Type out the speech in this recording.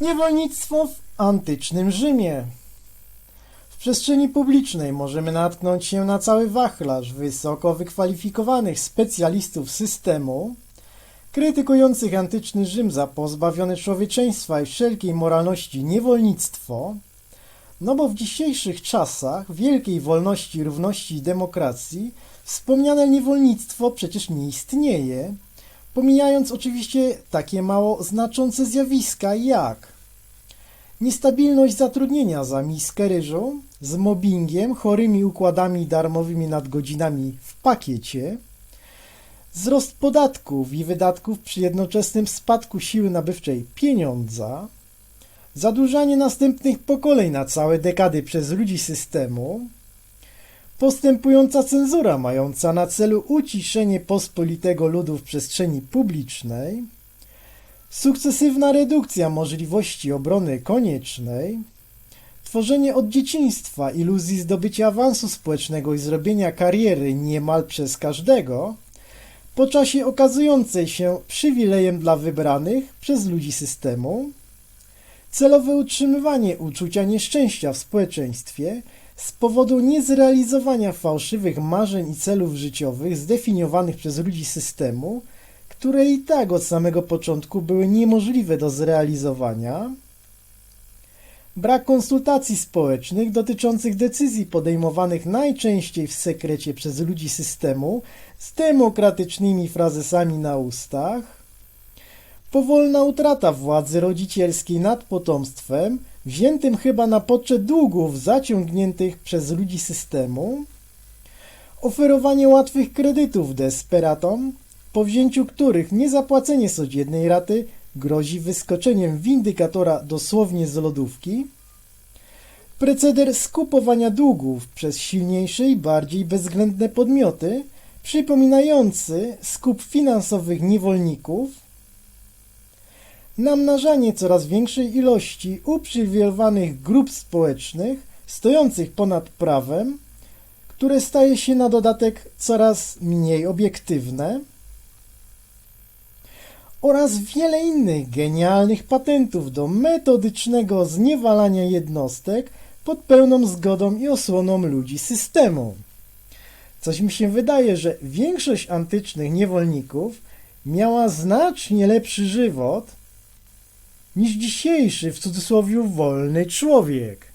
Niewolnictwo w antycznym Rzymie. W przestrzeni publicznej możemy natknąć się na cały wachlarz wysoko wykwalifikowanych specjalistów systemu, krytykujących antyczny Rzym za pozbawione człowieczeństwa i wszelkiej moralności niewolnictwo, no bo w dzisiejszych czasach wielkiej wolności, równości i demokracji wspomniane niewolnictwo przecież nie istnieje, pomijając oczywiście takie mało znaczące zjawiska jak niestabilność zatrudnienia za miskę ryżu z mobbingiem, chorymi układami darmowymi nadgodzinami w pakiecie, wzrost podatków i wydatków przy jednoczesnym spadku siły nabywczej pieniądza, zadłużanie następnych pokoleń na całe dekady przez ludzi systemu, postępująca cenzura mająca na celu uciszenie pospolitego ludu w przestrzeni publicznej, sukcesywna redukcja możliwości obrony koniecznej, tworzenie od dzieciństwa iluzji zdobycia awansu społecznego i zrobienia kariery niemal przez każdego, po czasie okazującej się przywilejem dla wybranych przez ludzi systemu, celowe utrzymywanie uczucia nieszczęścia w społeczeństwie z powodu niezrealizowania fałszywych marzeń i celów życiowych zdefiniowanych przez ludzi systemu, które i tak od samego początku były niemożliwe do zrealizowania, brak konsultacji społecznych dotyczących decyzji podejmowanych najczęściej w sekrecie przez ludzi systemu z demokratycznymi frazesami na ustach, powolna utrata władzy rodzicielskiej nad potomstwem, wziętym chyba na poczet długów zaciągniętych przez ludzi systemu, oferowanie łatwych kredytów desperatom, po wzięciu których niezapłacenie jednej raty grozi wyskoczeniem windykatora dosłownie z lodówki, Preceder skupowania długów przez silniejsze i bardziej bezwzględne podmioty, przypominający skup finansowych niewolników, namnażanie coraz większej ilości uprzywilejowanych grup społecznych stojących ponad prawem, które staje się na dodatek coraz mniej obiektywne, oraz wiele innych genialnych patentów do metodycznego zniewalania jednostek pod pełną zgodą i osłoną ludzi systemu. Coś mi się wydaje, że większość antycznych niewolników miała znacznie lepszy żywot niż dzisiejszy w cudzysłowie wolny człowiek.